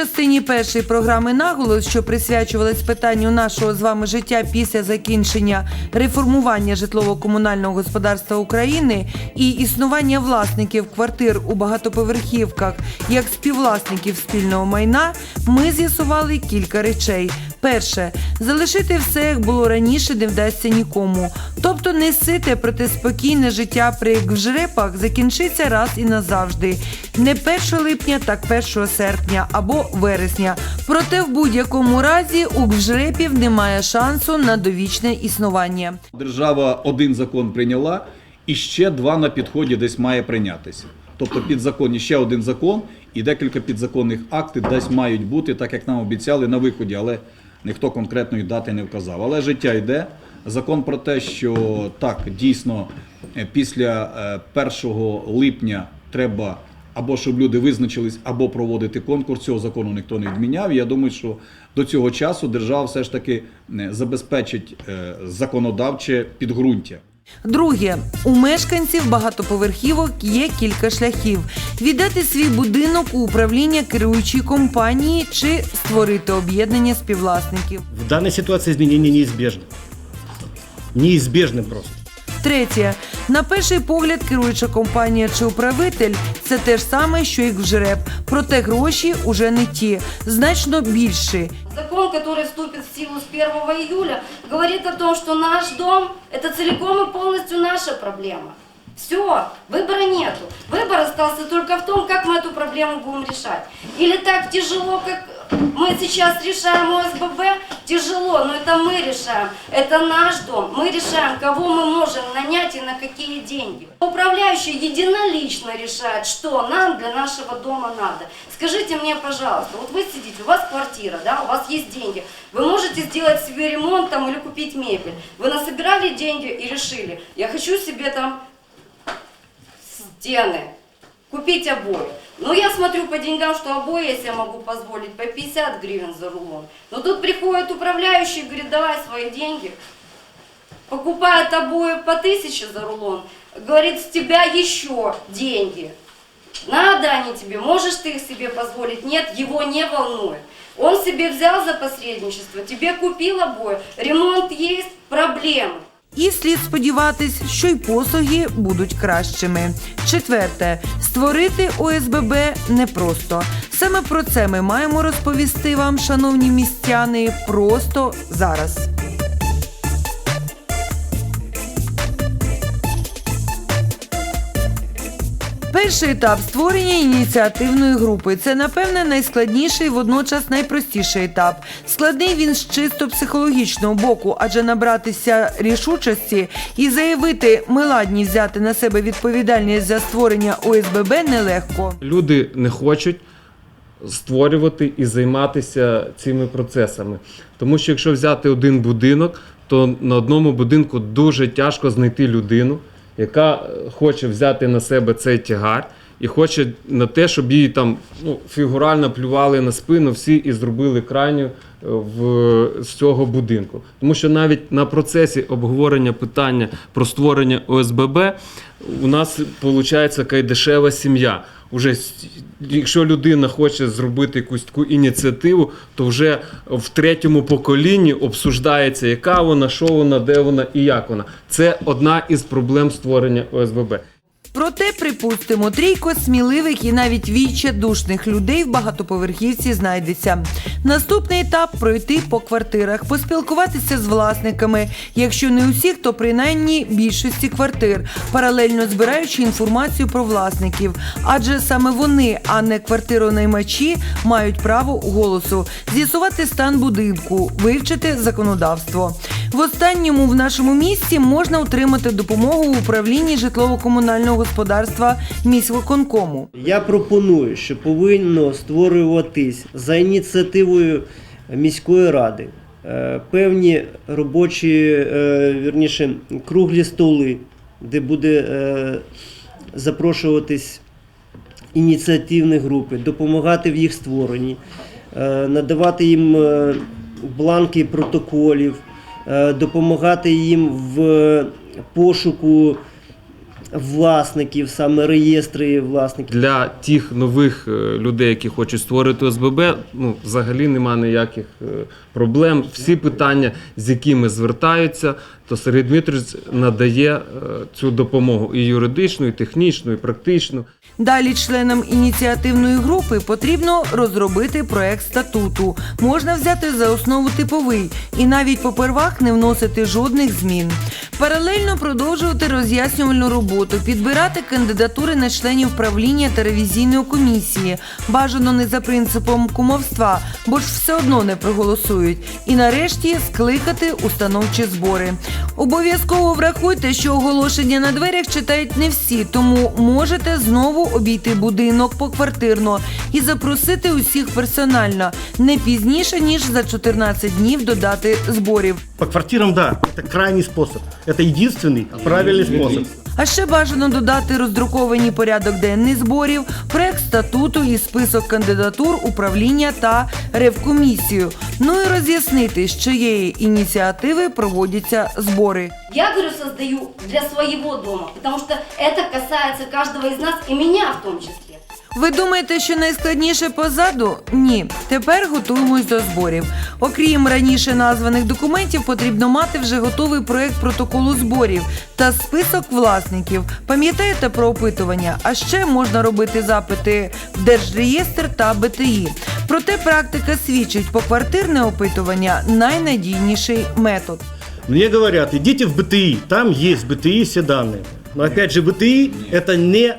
Частині першої програми наголос, що присвячувалась питанню нашого з вами життя після закінчення реформування житлово-комунального господарства України і існування власників квартир у багатоповерхівках як співвласників спільного майна, ми з'ясували кілька речей. Перше, залишити все, як було раніше, не вдасться нікому. Тобто не сите, проте спокійне життя при ГВЖРЕПах закінчиться раз і назавжди. Не 1 липня, так 1 серпня або вересня. Проте в будь-якому разі у ГВЖРЕПів немає шансу на довічне існування. Держава один закон прийняла, і ще два на підході десь має прийнятися. Тобто підзаконні ще один закон і декілька підзаконних актів десь мають бути, так як нам обіцяли на виході, але ніхто конкретної дати не вказав. Але життя йде. Закон про те, що так дійсно е, після е, 1 липня треба або щоб люди визначились, або проводити конкурс. Цього закону ніхто не відміняв. Я думаю, що до цього часу держава все ж таки е, забезпечить е, законодавче підґрунтя. Друге, у мешканців багатоповерхівок є кілька шляхів: віддати свій будинок у управління керуючій компанії чи створити об'єднання співвласників. В даній ситуації змінення неизбежны. Неизбежны просто. Третє, на перший погляд, керуюча компанія чи управитель це те ж саме, що і ГЖРЕП. Проте гроші уже не ті, значно більші. Закон, который вступит в силу с 1 июля, говорит о том, что наш дом – это целиком и полностью наша проблема. Все, выбора нету. Выбор остался только в том, как мы эту проблему будем решать. Или так тяжело, как мы сейчас решаем ОСББ, тяжело, но это мы решаем. Это наш дом. Мы решаем, кого мы можем нанять и на какие деньги. Управляющий единолично решает, что нам для нашего дома надо. Скажите мне, пожалуйста, вот вы сидите, у вас квартира, да, у вас есть деньги. Вы можете сделать себе ремонт там или купить мебель. Вы насобирали деньги и решили, я хочу себе там стены, купить обои. Ну, я смотрю по деньгам, что обои я себе могу позволить по 50 гривен за рулон. Но тут приходит управляющий говорит, давай свои деньги. Покупает обои по 1000 за рулон. Говорит, с тебя еще деньги. Надо они тебе, можешь ты их себе позволить? Нет, его не волнует. Он себе взял за посредничество, тебе купил обои, ремонт есть, проблемы. І слід сподіватись, що й послуги будуть кращими. Четверте, створити ОСББ непросто. Саме про це ми маємо розповісти вам, шановні містяни, просто зараз. Перший етап створення ініціативної групи. Це, напевне, найскладніший, водночас найпростіший етап. Складний він з чисто психологічного боку, адже набратися рішучості і заявити, ми ладні взяти на себе відповідальність за створення ОСББ нелегко. люди не хочуть створювати і займатися цими процесами. Тому що якщо взяти один будинок, то на одному будинку дуже тяжко знайти людину, яка е, хоче взяти на себе цей тягар і хоче на те, щоб їй там ну, фігурально плювали на спину всі і зробили крайню е, в, з цього будинку. Тому що навіть на процесі обговорення питання про створення ОСББ у нас виходить кайдешева сім'я. Уже якщо людина хоче зробити якусь таку ініціативу, то вже в третьому поколінні обсуждається, яка вона, що вона, де вона і як вона. Це одна із проблем створення ОСББ. Проте, припустимо, трійко сміливих і навіть відчайдушних людей в багатоповерхівці знайдеться. Наступний етап пройти по квартирах, поспілкуватися з власниками, якщо не усіх, то принаймні більшості квартир, паралельно збираючи інформацію про власників. Адже саме вони, а не квартиронаймачі, мають право голосу, з'ясувати стан будинку, вивчити законодавство. В останньому в нашому місті можна отримати допомогу в управлінні житлово-комунального господарства міськвиконкому. Я пропоную, що повинно створюватись за ініціативою міської ради е, певні робочі, е, вірніше, круглі столи, де буде е, запрошуватись ініціативні групи, допомагати в їх створенні, надавати їм бланки протоколів, допомагати їм в пошуку власників, саме реєстри власників. Для тих нових е, людей, які хочуть створити ОСББ, ну взагалі нема ніяких е, проблем. Всі питання, з якими звертаються, то Сергій Дмитрович надає е, цю допомогу і юридичну, і технічну, і практичну. Далі членам ініціативної групи потрібно розробити проект статуту. Можна взяти за основу типовий і навіть попервах не вносити жодних змін. Паралельно продовжувати роз'яснювальну роботу, підбирати кандидатури на членів правління та ревізійної комісії. Бажано не за принципом кумовства, бо ж все одно не проголосують. І нарешті скликати установчі збори. Обов'язково врахуйте, що оголошення на дверях читають не всі, тому можете знову обійти будинок поквартирно і запросити усіх персонально не пізніше ніж за 14 днів до дати зборів. По квартирам, да, это крайний способ. Это единственный правильный способ. А ще бажано додати роздруковані порядок денний зборів, проект статуту і список кандидатур управління та ревкомісію. Ну і роз'яснити, з чиєї ініціативи проводяться збори. Я, говорю, создаю для своего дома, потому что это касается каждого из нас и меня в том числе. Ви думаєте, що найскладніше позаду? Ні. Тепер готуємось до зборів. Окрім раніше названих документів, потрібно мати вже готовий проект протоколу зборів та список власників. Пам'ятаєте про опитування? А ще можна робити запити в Держреєстр та БТІ. Проте практика свідчить, поквартирне опитування найнадійніший метод. Мне говорят, идите в БТИ, там есть в БТИ все данные. Но опять же, БТИ это не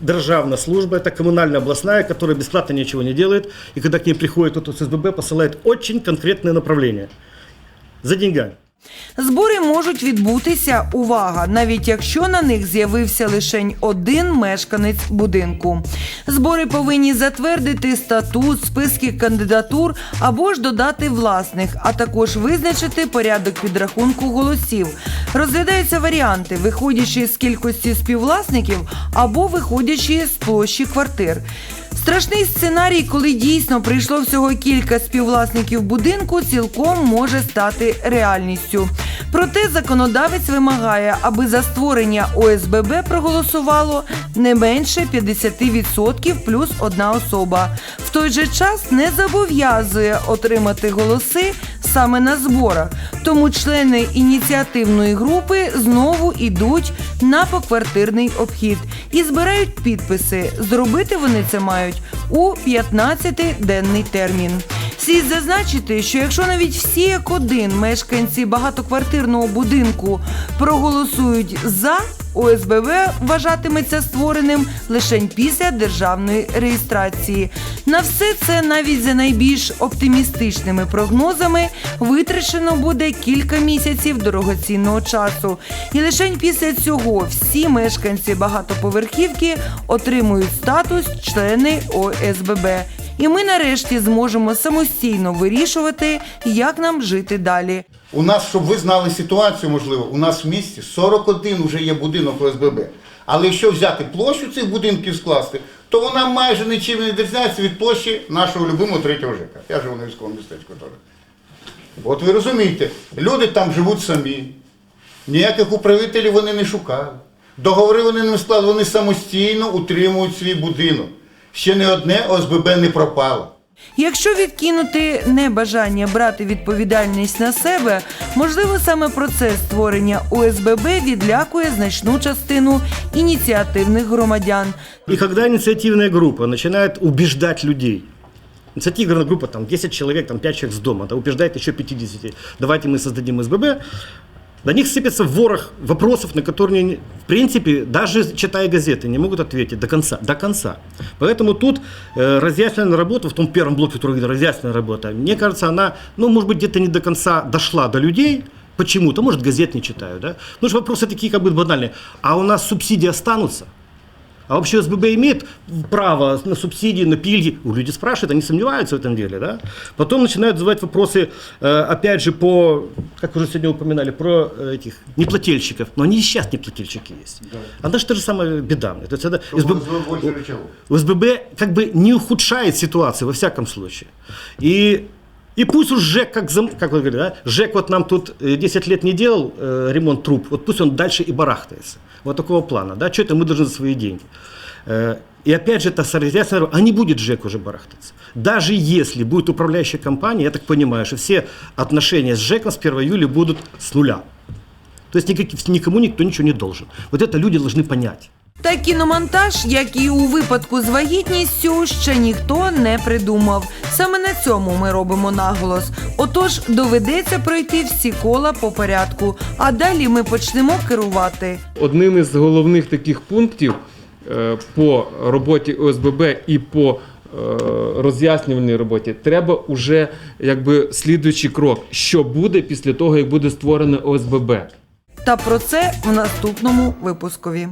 державная служба, это коммунальная областная, которая бесплатно ничего не делает. И когда к ней приходит кто-то с СББ, посылает очень конкретное направление. За деньгами. Збори можуть відбутися, увага, навіть якщо на них з'явився лише один мешканець будинку. Збори повинні затвердити статут, списки кандидатур або ж додати власних, а також визначити порядок підрахунку голосів. Розглядаються варіанти, виходячи з кількості співвласників або виходячи з площі квартир. Страшний сценарій, коли дійсно прийшло всього кілька співвласників будинку, цілком може стати реальністю. Проте законодавець вимагає, аби за створення ОСББ проголосувало не менше 50% плюс одна особа. В той же час не зобов'язує отримати голоси саме на зборах. Тому члени ініціативної групи знову йдуть на поквартирний обхід і збирають підписи. Зробити вони це мають у 15-денний термін. Слід зазначити, що якщо навіть всі як один мешканці багатоквартирного будинку проголосують за. ОСББ вважатиметься створеним лише після державної реєстрації. На все це навіть за найбільш оптимістичними прогнозами витрачено буде кілька місяців дорогоцінного часу. І лише після цього всі мешканці багатоповерхівки отримують статус члени ОСББ. І ми нарешті зможемо самостійно вирішувати, як нам жити далі. У нас, щоб ви знали ситуацію, можливо, у нас в місті 41 вже є будинок ОСББ. Але якщо взяти площу цих будинків скласти, то вона майже нічим не відрізняється від площі нашого любимого третього ЖЕКа. Я живу на військовому містечку теж. От ви розумієте, люди там живуть самі, ніяких управителів вони не шукали. Договори вони не склали, вони самостійно утримують свій будинок. Ще не одне ОСББ не пропало. Якщо відкинути небажання брати відповідальність на себе, можливо, саме процес створення ОСББ відлякує значну частину ініціативних громадян. И когда инициативная группа начинает убеждать людей, инициативная группа, там 10 человек, там 5 человек с дома, да, убеждает еще 50, давайте мы создадим СББ, на них сыпется ворох вопросов, на которые, они, в принципе, даже читая газеты, не могут ответить до конца. До конца. Поэтому тут э, разъясненная работа, в том первом блоке, который говорит разъясненная работа, мне кажется, она, ну, может быть, где-то не до конца дошла до людей, почему-то, может, газет не читаю, да? Потому что вопросы такие, как бы, банальные. А у нас субсидии останутся? А вообще СББ имеет право на субсидии, на пильги? У люди спрашивают, они сомневаются в этом деле, да? Потом начинают задавать вопросы, э, опять же, по, как уже сегодня упоминали, про э, этих неплательщиков. Но они и сейчас неплательщики есть. А даже та же самая беда. То есть это СББ, больше рычагов. СББ как бы не ухудшает ситуацию во всяком случае. И И пусть уж ЖЭК, как, зам- как вы говорите, да, ЖЭК вот нам тут э, 10 лет не делал э, ремонт труб, вот пусть он дальше и барахтается. Вот такого плана, да, что это мы должны за свои деньги. Э, И опять же, это солидарность, а не будет ЖЭК уже барахтаться. Даже если будет управляющая компания, я так понимаю, что все отношения с ЖЭКом с 1 июля будут с нуля. То есть никак- никому никто ничего не должен. Вот это люди должны понять. Та кіномонтаж, як і у випадку з вагітністю, ще ніхто не придумав. Саме на цьому ми робимо наголос. Отож, доведеться пройти всі кола по порядку, а далі ми почнемо керувати. Одним із головних таких пунктів е, по роботі ОСББ і по е, роз'яснювальній роботі треба уже якби слідуючий крок, що буде після того, як буде створене ОСББ. Та про це в наступному випускові.